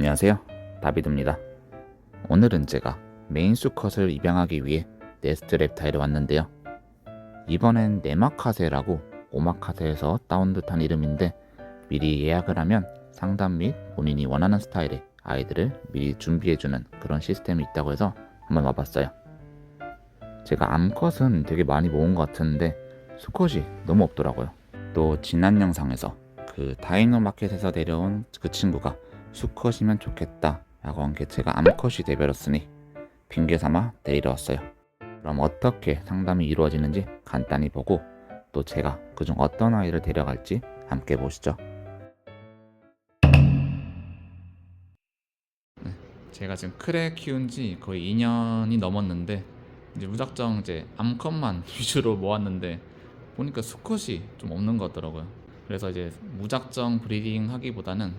안녕하세요. 다비드입니다. 오늘은 제가 메인 수컷을 입양하기 위해 네스트 랩타일에 왔는데요. 이번엔 네마카세라고 오마카세에서 따온 듯한 이름인데 미리 예약을 하면 상담 및 본인이 원하는 스타일의 아이들을 미리 준비해주는 그런 시스템이 있다고 해서 한번 와봤어요. 제가 암컷은 되게 많이 모은 것 같은데 수컷이 너무 없더라고요. 또 지난 영상에서 그 다이노 마켓에서 내려온 그 친구가 수컷이면 좋겠다 라고 한 게 제가 암컷이 돼버렸으니 핑계 삼아 데리러 왔어요. 그럼 어떻게 상담이 이루어지는지 간단히 보고 또 제가 그중 어떤 아이를 데려갈지 함께 보시죠. 네, 제가 지금 크레 키운 지 거의 2년이 넘었는데 이제 무작정 이제 암컷만 위주로 모았는데 보니까 수컷이 좀 없는 것 같더라고요. 그래서 이제 무작정 브리딩 하기보다는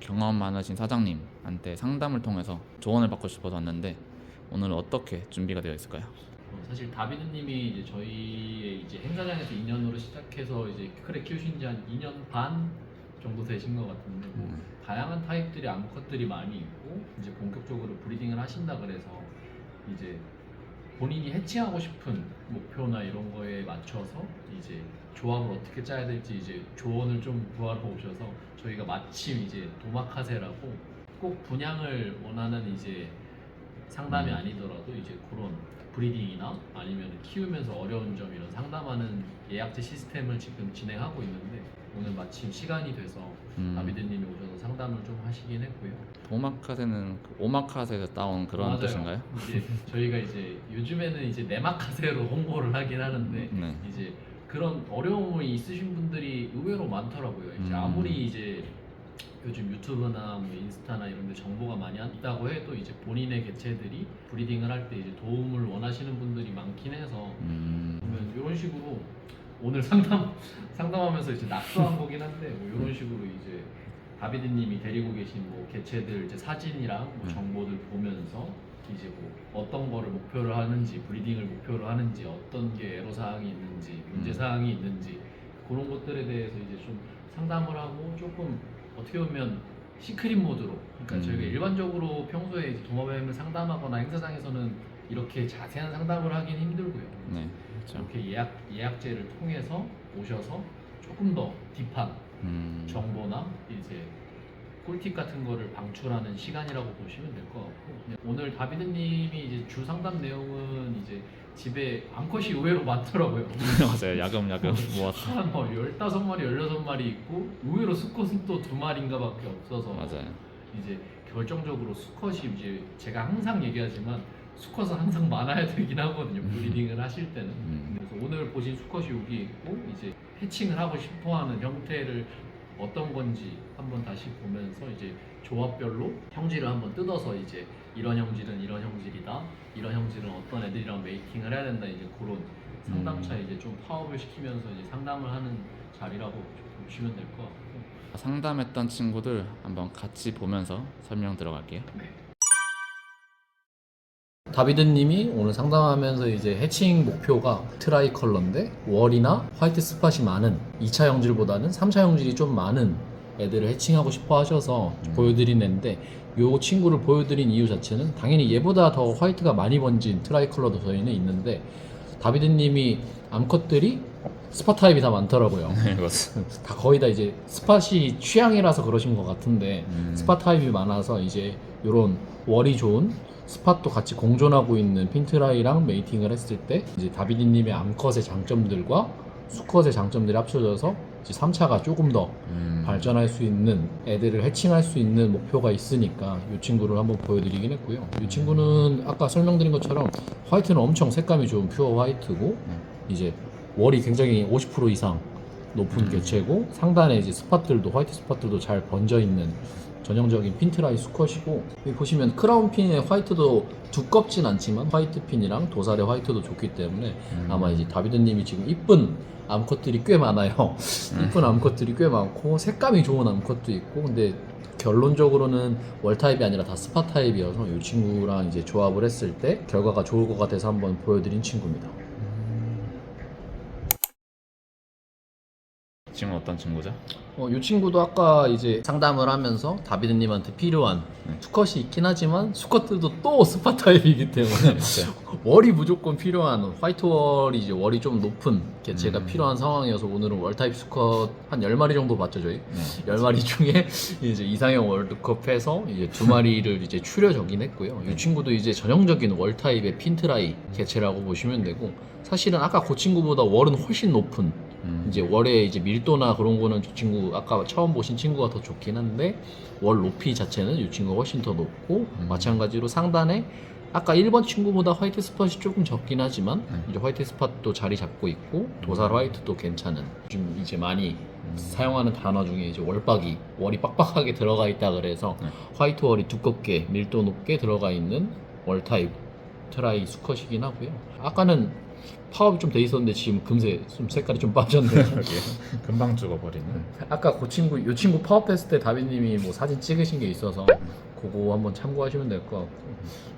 경험 많으신 사장님한테 상담을 통해서 조언을 받고 싶어서 왔는데 오늘 어떻게 준비가 되어 있을까요? 어, 사실 다비드님이 이제 저희의 이제 행사장에서 2년으로 시작해서 이제 크레 키우신 지 한 2년 반 정도 되신 것 같은데 뭐 음. 다양한 타입들이 암컷들이 많이 있고 이제 본격적으로 브리딩을 하신다 그래서 이제 본인이 해칭하고 싶은 목표나 이런 거에 맞춰서 이제 조합을 어떻게 짜야 될지 이제 조언을 좀 구하러 오셔서 저희가 마침 이제 도마카세라고 꼭 분양을 원하는 이제 상담이 음. 아니더라도 이제 그런 브리딩이나 아니면 키우면서 어려운 점 이런 상담하는 예약제 시스템을 지금 진행하고 있는데 오늘 마침 시간이 돼서 음, 다비드님이 오셔서 상담을 좀 하시긴 했고요. 오마카세는 그 오마카세에서 따온 그런 맞아요. 뜻인가요? 이제 저희가 이제 요즘에는 이제 네마카세로 홍보를 하긴 하는데 네. 이제 그런 어려움이 있으신 분들이 의외로 많더라고요. 이제 음. 아무리 이제 요즘 유튜브나 뭐 인스타나 이런 데 정보가 많이 있다고 해도 이제 본인의 개체들이 브리딩을 할 때 이제 도움을 원하시는 분들이 많긴 해서 음, 그러면 이런 식으로 오늘 상담 상담하면서 이제 낙서한 거긴 한데 뭐 이런 식으로 이제 다비드님이 데리고 계신 뭐 개체들 이제 사진이랑 뭐 음. 정보들 보면서 이제 뭐 어떤 거를 목표로 하는지 브리딩을 목표로 하는지 어떤 게 애로 사항이 있는지 문제 음. 사항이 있는지 그런 것들에 대해서 이제 좀 상담을 하고 조금 어떻게 보면 시크릿 모드로 그러니까 음. 저희가 일반적으로 평소에 이제 동업여행을 상담하거나 행사장에서는 이렇게 자세한 상담을 하긴 힘들고요. 네, 그렇죠. 이렇게 예약 예약제를 통해서 오셔서 조금 더 딥한 음, 정보나 이제 꿀팁 같은 거를 방출하는 시간이라고 보시면 될 것 같고 그냥 오늘 다비드님이 이제 주 상담 내용은 이제 집에 암컷이 의외로 많더라고요. 맞아요. 야금 야금 모았어. 한뭐 15마리, 16마리 있고 의외로 수컷은 또 두 마리인가 밖에 없어서 맞아요. 이제 결정적으로 수컷이 이제 제가 항상 얘기하지만 수컷은 항상 많아야 되긴 하거든요. 브리딩을 하실 때는. 음, 그래서 오늘 보신 수컷이 여기 있고 이제 해칭을 하고 싶어하는 형태를 어떤 건지 한번 다시 보면서 이제 조합별로 형질을 한번 뜯어서 이제 이런 형질은 이런 형질이다 이런 형질은 어떤 애들이랑 메이팅을 해야 된다 이제 그런 상담차 음. 이제 좀 파업을 시키면서 이제 상담을 하는 자리라고 좀 보시면 될 것 같고 상담했던 친구들 한번 같이 보면서 설명 들어갈게요. 다비드님이 오늘 상담하면서 이제 해칭 목표가 트라이 컬러인데 월이나 화이트 스팟이 많은 2차 형질보다는 3차 형질이 좀 많은 애들을 해칭하고 싶어 하셔서 음. 보여드린 애인데 요 친구를 보여드린 이유 자체는 당연히 얘보다 더 화이트가 많이 번진 트라이 컬러도 저희는 있는데 다비드님이 암컷들이 스팟 타입이 다 많더라고요. 네, 맞아요. 다 거의 다 이제 스팟이 취향이라서 그러신 것 같은데 음, 스팟 타입이 많아서 이제 요런 월이 좋은 스팟도 같이 공존하고 있는 핀트라이랑 메이팅을 했을 때 이제 다비디님의 암컷의 장점들과 수컷의 장점들이 합쳐져서 이제 3차가 조금 더 음, 발전할 수 있는 애들을 해칭할 수 있는 목표가 있으니까 이 친구를 한번 보여드리긴 했고요. 이 친구는 아까 설명드린 것처럼 화이트는 엄청 색감이 좋은 퓨어 화이트고 이제 월이 굉장히 50% 이상 높은 음. 개체고 상단에 이제 스팟들도 화이트 스팟들도 잘 번져 있는 전형적인 핀트라이 수컷이고 여기 보시면 크라운 핀의 화이트도 두껍진 않지만 화이트 핀이랑 도살의 화이트도 좋기 때문에 음, 아마 이제 다비드님이 지금 이쁜 암컷들이 꽤 많아요. 이쁜 암컷들이 꽤 많고 색감이 좋은 암컷도 있고 근데 결론적으로는 월 타입이 아니라 다 스팟 타입이어서 이 친구랑 이제 조합을 했을 때 결과가 좋을 것 같아서 한번 보여드린 친구입니다. 친구 는 어떤 친구죠? 어, 이 친구도 아까 이제 상담을 하면서 다비드님한테 필요한 네. 수컷이 있긴 하지만 수컷들도 또 스파 타입이기 때문에 월이 무조건 필요한 화이트 월이 이제 월이 좀 높은 개체가 음. 필요한 상황이어서 오늘은 월 타입 수컷 한 10마리 정도 봤죠 저희 네. 10마리 중에 이제 이상형 월드컵에서 이제 두 마리를 이제 추려저긴 했고요. 이 친구도 이제 전형적인 월 타입의 핀트라이 개체라고 보시면 되고 사실은 아까 그 친구보다 월은 훨씬 높은 음. 이제 월의 이제 밀도나 그런 거는 저 친구 아까 처음 보신 친구가 더 좋긴 한데 월 높이 자체는 이 친구가 훨씬 더 높고 음. 마찬가지로 상단에 아까 1번 친구보다 화이트 스팟이 조금 적긴 하지만 음. 이제 화이트 스팟도 자리 잡고 있고 도살 화이트도 괜찮은 요즘 이제 많이 사용하는 단어 중에 이제 월박이 월이 빡빡하게 들어가 있다 그래서 네. 화이트 월이 두껍게 밀도 높게 들어가 있는 월 타입 트라이 수컷이긴 하고요. 아까는 파업이 좀 돼 있었는데 지금 금세 좀 색깔이 좀 빠졌네요. 그러게요. 금방 죽어버리는. 아까 그 친구 이 친구 파업했을 때 다비님이 뭐 사진 찍으신 게 있어서 그거 한번 참고하시면 될 것 같고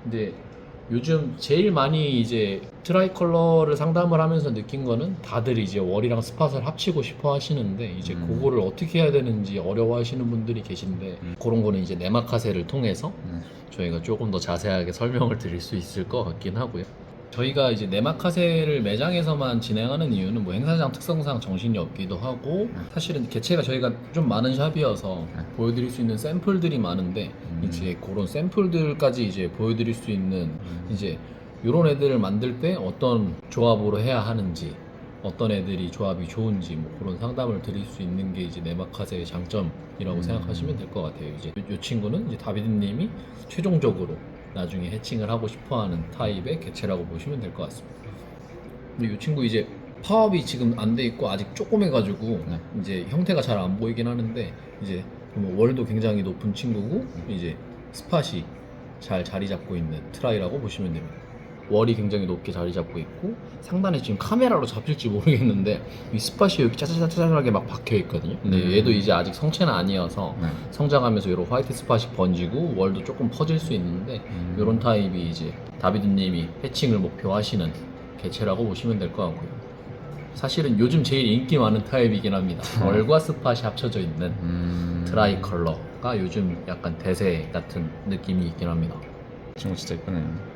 근데 요즘 제일 많이 이제 트라이 컬러를 상담을 하면서 느낀 거는 다들 이제 월이랑 스팟을 합치고 싶어 하시는데 이제 음. 그거를 어떻게 해야 되는지 어려워 하시는 분들이 계신데 음. 그런 거는 이제 네마카세를 통해서 음. 저희가 조금 더 자세하게 설명을 드릴 수 있을 것 같긴 하고요. 저희가 이제 네마카세를 매장에서만 진행하는 이유는 뭐 행사장 특성상 정신이 없기도 하고 사실은 개체가 저희가 좀 많은 샵이어서 네. 보여드릴 수 있는 샘플들이 많은데 음. 이제 그런 샘플들까지 이제 보여드릴 수 있는 이제 이런 애들을 만들 때 어떤 조합으로 해야 하는지 어떤 애들이 조합이 좋은지 뭐 그런 상담을 드릴 수 있는 게 이제 네마카세의 장점이라고 음. 생각하시면 될 것 같아요. 이제 이 친구는 이제 다비드님이 최종적으로 나중에 해칭을 하고 싶어하는 타입의 개체라고 보시면 될 것 같습니다. 근데 이 친구 이제 파업이 지금 안 돼 있고 아직 조그매가지고 네. 이제 형태가 잘 안 보이긴 하는데 이제 뭐 월도 굉장히 높은 친구고 이제 스팟이 잘 자리 잡고 있는 트라이라고 보시면 됩니다. 월이 굉장히 높게 자리 잡고 있고 상단에 지금 카메라로 잡힐지 모르겠는데 이 스팟이 여기 짜자자자하게 막 박혀 있거든요. 근데 음. 얘도 이제 아직 성체는 아니어서 네. 성장하면서 이런 화이트 스팟이 번지고 월도 조금 퍼질 수 있는데 음. 이런 타입이 이제 다비드님이 해칭을 목표하시는 개체라고 보시면 될 것 같고요. 사실은 요즘 제일 인기 많은 타입이긴 합니다. 월과 스팟이 합쳐져 있는 음. 드라이 컬러가 요즘 약간 대세 같은 느낌이 있긴 합니다. 친구 진짜 이쁘네요.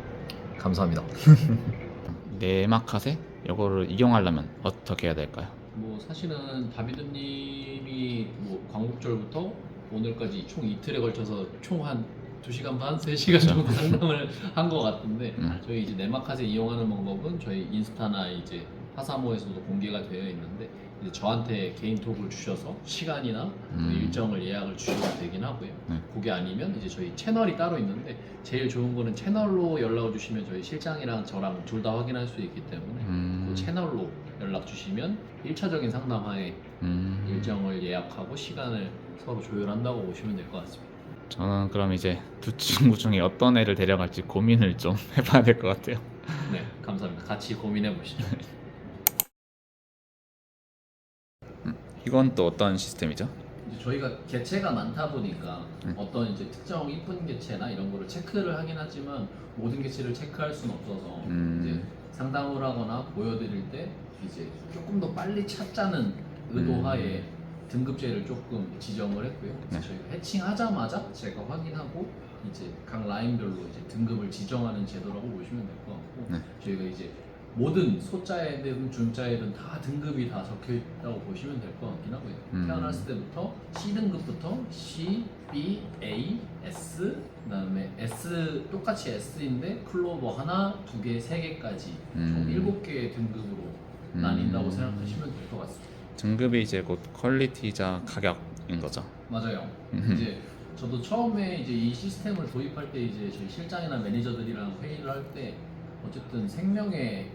감사합니다. 네마카세? 이거를 이용하려면 어떻게 해야 될까요? 뭐 사실은 다비드님이 뭐 광복절부터 오늘까지 총 이틀에 걸쳐서 총 한 2시간 반, 3시간 정도 상담을 한 것 같은데 음. 저희 이제 네마카세 이용하는 방법은 저희 인스타나 이제 하사모에서도 공개가 되어 있는데 저한테 개인톡을 주셔서 시간이나 그 음. 일정을 예약을 주셔도 되긴 하고요. 네. 그게 아니면 이제 저희 채널이 따로 있는데 제일 좋은 거는 채널로 연락을 주시면 저희 실장이랑 저랑 둘 다 확인할 수 있기 때문에 음. 그 채널로 연락 주시면 1차적인 상담하에 음. 일정을 예약하고 시간을 서로 조율한다고 보시면 될 것 같습니다. 저는 그럼 이제 두 친구 중에 어떤 애를 데려갈지 고민을 좀 해봐야 될 것 같아요. 네, 감사합니다. 같이 고민해 보시죠. 이건 또 어떤 시스템이죠? 이제 저희가 개체가 많다 보니까 음. 어떤 이제 특정 이쁜 개체나 이런 거를 체크를 하긴 하지만 모든 개체를 체크할 수는 없어서 음. 이제 상담을 하거나 보여드릴 때 이제 조금 더 빨리 찾자는 의도하에 음. 등급제를 조금 지정을 했고요. 네. 저희가 해칭하자마자 제가 확인하고 이제 각 라인별로 이제 등급을 지정하는 제도라고 보시면 될 것 같고 네. 저희가 이제 모든 소자에든 중자에든 다 등급이 다 적혀 있다고 보시면 될 것 같긴 하고요. 음. 태어났을 때부터 C 등급부터 C, B, A, S 그다음에 S 똑같이 S인데 클로버 하나, 두 개, 세 개까지 총 음. 일곱 개의 등급으로 음. 나뉜다고 생각하시면 될 것 같습니다. 등급이 이제 곧 퀄리티자 가격인 거죠. 맞아요. 음. 이제 저도 처음에 이제 이 시스템을 도입할 때 이제 저희 실장이나 매니저들이랑 회의를 할 때 어쨌든 생명의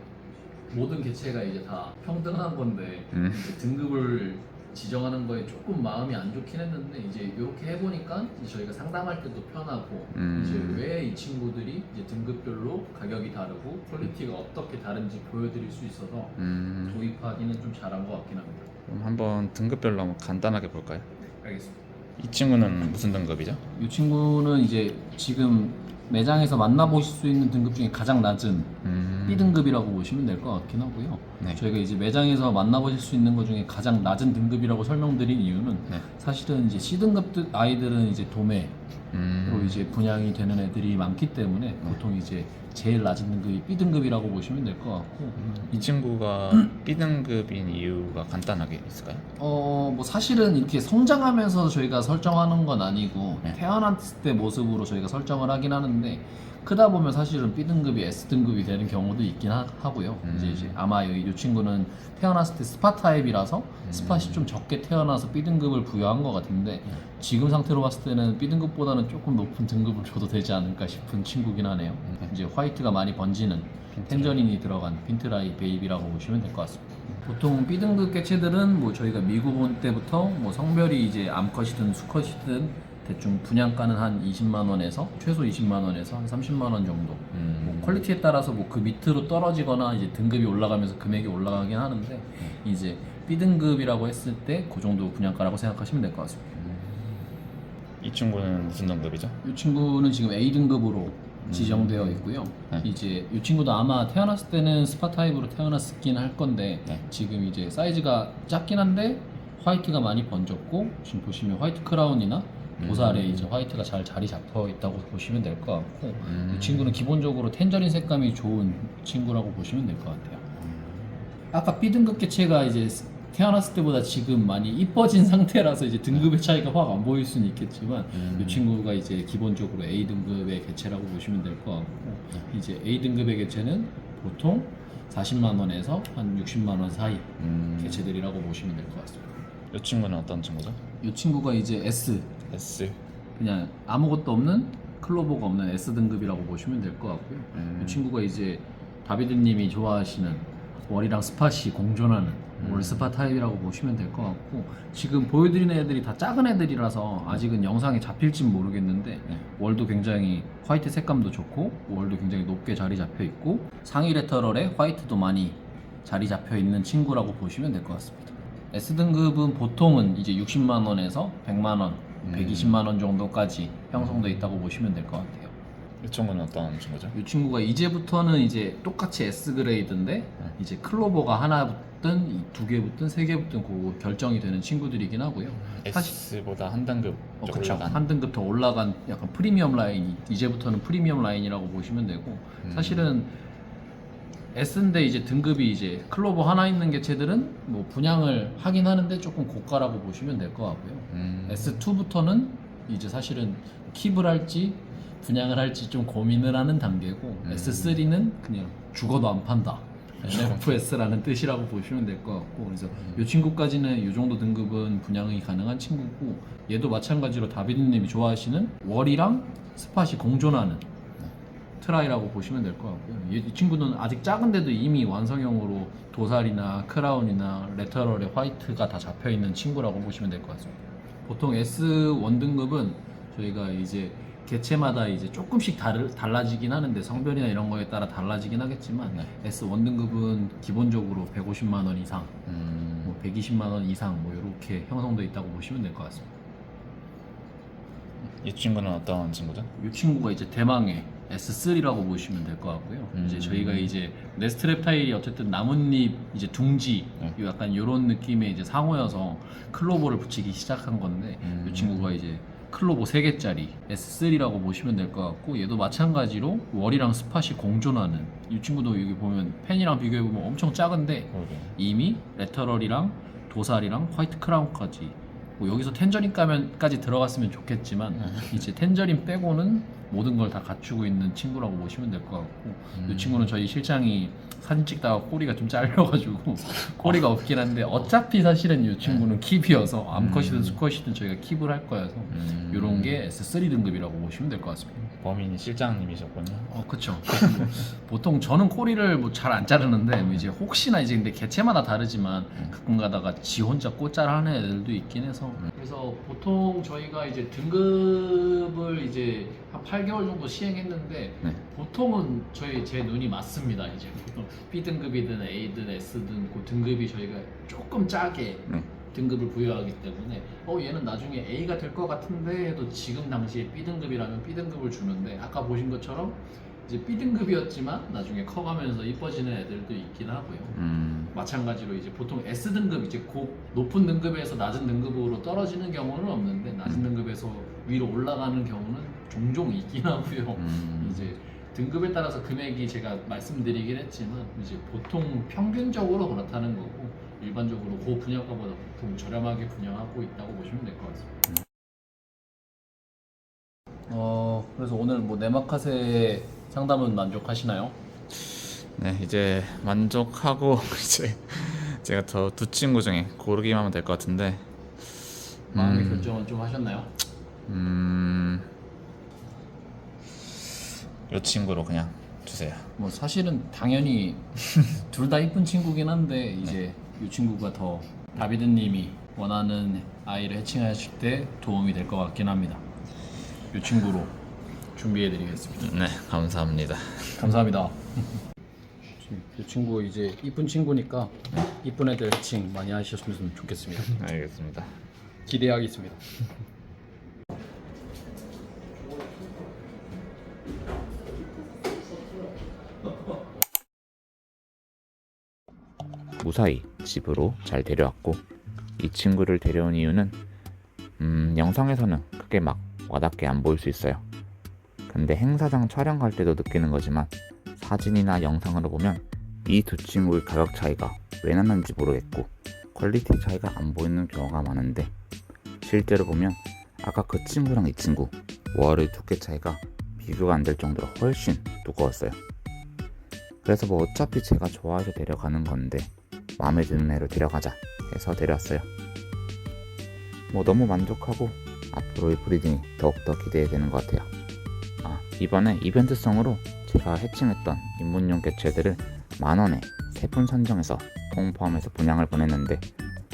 모든 개체가 이제 다 평등한 건데 음. 이제 등급을 지정하는 거에 조금 마음이 안 좋긴 했는데 이제 이렇게 해보니까 이제 저희가 상담할 때도 편하고 음. 이제 왜 이 친구들이 이제 등급별로 가격이 다르고 퀄리티가 어떻게 다른지 보여드릴 수 있어서 음. 도입하기는 좀 잘한 것 같긴 합니다. 그럼 한번 등급별로 한번 간단하게 볼까요? 알겠습니다. 이 친구는 무슨 등급이죠? 이 친구는 이제 지금 매장에서 만나보실 수 있는 등급 중에 가장 낮은 음. B등급이라고 보시면 될 것 같긴 하고요. 네. 저희가 이제 매장에서 만나보실 수 있는 것 중에 가장 낮은 등급이라고 설명드린 이유는 네. 사실은 이제 C등급 들- 아이들은 이제 도매로 음. 이제 분양이 되는 애들이 많기 때문에 보통 이제 제일 낮은 등급이 B등급이라고 보시면 될 것 같고 이 친구가 B등급인 이유가 간단하게 있을까요? 어, 뭐 사실은 이렇게 성장하면서 저희가 설정하는 건 아니고 네. 태어났을 때 모습으로 저희가 설정을 하긴 하는데 크다 보면 사실은 B등급이 S등급이 되는 경우도 있긴 하, 고요 음. 이제, 이제 아마 이, 이 친구는 태어났을 때 스파 타입이라서 음. 스팟이 좀 적게 태어나서 B등급을 부여한 것 같은데 지금 상태로 봤을 때는 B등급보다는 조금 높은 등급을 줘도 되지 않을까 싶은 친구긴 하네요. 네. 이제 화이트가 많이 번지는 텐저린이 들어간 핀트라이 베이비라고 보시면 될 것 같습니다. 보통 B등급 개체들은 뭐 저희가 미국 온 때부터 뭐 성별이 이제 암컷이든 수컷이든 대충 분양가는 한 20만 원에서 최소 20만 원에서 한 30만 원 정도. 음. 뭐 퀄리티에 따라서 뭐 그 밑으로 떨어지거나 이제 등급이 올라가면서 금액이 올라가긴 하는데 이제 B등급이라고 했을 때 그 정도 분양가라고 생각하시면 될 것 같습니다. 이 친구는 무슨 등급이죠? 이 친구는 지금 A 등급으로 지정되어 있고요. 네. 이제 이 친구도 아마 태어났을 때는 스파 타입으로 태어났긴 할 건데 네. 지금 이제 사이즈가 작긴 한데 화이트가 많이 번졌고 지금 보시면 화이트 크라운이나 도살에 음. 이제 화이트가 잘 자리 잡혀 있다고 보시면 될 것 같고 음. 이 친구는 기본적으로 텐저린 색감이 좋은 친구라고 보시면 될 것 같아요. 아까 B 등급 개체가 이제 태어났을 때보다 지금 많이 이뻐진 상태라서 이제 등급의 차이가 확 안 보일 수는 있겠지만 음. 이 친구가 이제 기본적으로 A 등급의 개체라고 보시면 될 것 같고 이제 A 등급의 개체는 보통 40만 원에서 한 60만 원 사이 음. 개체들이라고 보시면 될 것 같습니다. 이 친구는 어떤 친구죠? 이 친구가 이제 S S. 그냥 아무것도 없는 클로버가 없는 S 등급이라고 보시면 될 것 같고요. 음. 이 친구가 이제 다비드님이 좋아하시는 월이랑 스팟이 공존하는 음. 월 스팟 타입이라고 보시면 될 것 같고 지금 보여드리는 애들이 다 작은 애들이라서 아직은 영상에 잡힐진 모르겠는데 네. 월도 굉장히 화이트 색감도 좋고 월도 굉장히 높게 자리 잡혀 있고 상위 레터럴에 화이트도 많이 자리 잡혀 있는 친구라고 보시면 될 것 같습니다. S 등급은 보통은 이제 60만 원에서 100만 원, 음. 120만 원 정도까지 형성돼 있다고 보시면 될 것 같아요. 이 친구는 어떤 친구죠? 이 친구가 이제부터는 이제 똑같이 S 그레이드인데 네. 이제 클로버가 하나 붙든 이 두 개 붙든 세 개 붙든 그 결정이 되는 친구들이긴 하고요. 사실 S보다 한 등급 어, 좀 그쵸. 올라간. 한 등급 더 올라간 약간 프리미엄 라인 이제부터는 프리미엄 라인이라고 보시면 되고 음. 사실은 S인데 이제 등급이 이제 클로버 하나 있는 개체들은 뭐 분양을 하긴 하는데 조금 고가라고 보시면 될 것 같고요. 음. S2부터는 이제 사실은 킵을 할지 분양을 할지 좀 고민을 하는 단계고 음. S3는 그냥 죽어도 안 판다. NFS라는 뜻이라고 보시면 될 것 같고 그래서 이 친구까지는 이 정도 등급은 분양이 가능한 친구고 얘도 마찬가지로 다비드님이 좋아하시는 월이랑 스팟이 공존하는 트라이라고 보시면 될 것 같고요. 얘- 이 친구는 아직 작은데도 이미 완성형으로 도살이나 크라운이나 레터럴에 화이트가 다 잡혀 있는 친구라고 보시면 될 것 같습니다. 보통 S1 등급은 저희가 이제 개체마다 이제 조금씩 다르, 달라지긴 하는데 성별이나 이런 거에 따라 달라지긴 하겠지만 네. S1 등급은 기본적으로 150만 원 이상, 음. 뭐 120만 원 이상 뭐 이렇게 형성돼 있다고 보시면 될 것 같습니다. 이 친구는 어떤 친구죠? 이 친구가 이제 대망의 S3라고 보시면 될 것 같고요. 음. 이제 저희가 이제 네스트 랩타일이 어쨌든 나뭇잎 이제 둥지 네. 요 약간 이런 느낌의 이제 상호여서 클로버를 붙이기 시작한 건데 음. 이 친구가 이제 클로버 3개짜리 S3라고 보시면 될 것 같고 얘도 마찬가지로 월이랑 스팟이 공존하는 이 친구도 여기 보면 펜이랑 비교해 보면 엄청 작은데 그러게. 이미 레터럴이랑 도살이랑 화이트 크라운까지 뭐 여기서 텐저린 가면까지 들어갔으면 좋겠지만 이제 텐저린 빼고는 모든 걸 다 갖추고 있는 친구라고 보시면 될 것 같고 음. 이 친구는 저희 실장이 사진 찍다가 꼬리가 좀 잘려가지고 꼬리가 없긴 한데 어차피 사실은 이 친구는 킵이어서 암컷이든 음. 수컷이든 저희가 킵을 할 거여서 음. 이런 게 S3 등급이라고 보시면 될 것 같습니다. 범인이 실장님이셨군요. 어, 그쵸. 뭐 보통 저는 꼬리를 뭐 잘 안 자르는데 뭐 이제 혹시나 이제 근데 개체마다 다르지만 음. 가끔 가다가 지 혼자 꽃자를 하는 애들도 있긴 해서. 그래서 보통 저희가 이제 등급을 이제 한 8개월 정도 시행했는데 네. 보통은 저희 제 눈이 맞습니다. 이제 보통 B 등급이든 A든 S든 그 등급이 저희가 조금 짜게 네. 등급을 부여하기 때문에 어 얘는 나중에 A가 될 것 같은데 해도 지금 당시에 B 등급이라면 B 등급을 주는데 아까 보신 것처럼 이제 B 등급이었지만 나중에 커가면서 이뻐지는 애들도 있긴 하고요. 음, 마찬가지로 이제 보통 S 등급 이제 고 높은 등급에서 낮은 등급으로 떨어지는 경우는 없는데 낮은 음. 등급에서 위로 올라가는 경우는 종종 있긴 하고요. 음, 이제 등급에 따라서 금액이 제가 말씀드리긴 했지만 이제 보통 평균적으로 그렇다는 거고 일반적으로 고 분양가보다 보통 저렴하게 분양하고 있다고 보시면 될 것 같습니다. 어 그래서 오늘 뭐 네마카세 상담은 만족하시나요? 네 이제 만족하고 이제 제가 저 두 친구 중에 고르기만 하면 될 것 같은데 마음의 음. 결정은 좀 하셨나요? 음, 이 친구로 그냥 주세요. 뭐 사실은 당연히 둘 다 이쁜 친구긴 한데 이제 이 친구가 더 다비드님이 원하는 아이를 해칭하실 때 도움이 될 것 같긴 합니다. 이 친구로 준비해드리겠습니다. 네 감사합니다. 감사합니다. 이 친구 이제 이쁜 친구니까 이쁜 애들 해칭 많이 하셨으면 좋겠습니다. 알겠습니다. 기대하겠습니다. 무사히 집으로 잘 데려왔고 이 친구를 데려온 이유는 음, 영상에서는 크게 막 와닿게 안 보일 수 있어요. 근데 행사장 촬영 갈 때도 느끼는 거지만 사진이나 영상으로 보면 이 두 친구의 가격 차이가 왜 나는지 모르겠고 퀄리티 차이가 안 보이는 경우가 많은데 실제로 보면 아까 그 친구랑 이 친구 월의 두께 차이가 비교가 안 될 정도로 훨씬 두꺼웠어요. 그래서 뭐 어차피 제가 좋아해서 데려가는 건데 마음에 드는 애로 데려가자 해서 데려왔어요. 뭐 너무 만족하고 앞으로의 브리딩이 더욱더 기대되는 것 같아요. 아 이번에 이벤트성으로 제가 해칭했던 입문용 개체들을 만원에 세 분 선정해서 통 포함해서 분양을 보냈는데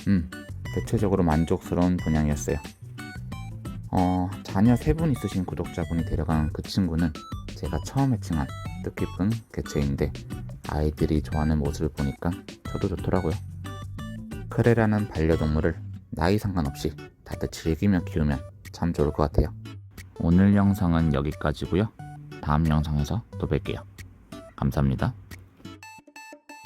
음 대체적으로 만족스러운 분양이었어요. 어 자녀 세 분 있으신 구독자분이 데려간 그 친구는 제가 처음 해칭한 뜻깊은 개체인데 아이들이 좋아하는 모습을 보니까 저도 좋더라고요. 크레라는 반려동물을 나이 상관없이 다들 즐기며 키우면 참 좋을 것 같아요. 오늘 영상은 여기까지고요. 다음 영상에서 또 뵐게요. 감사합니다.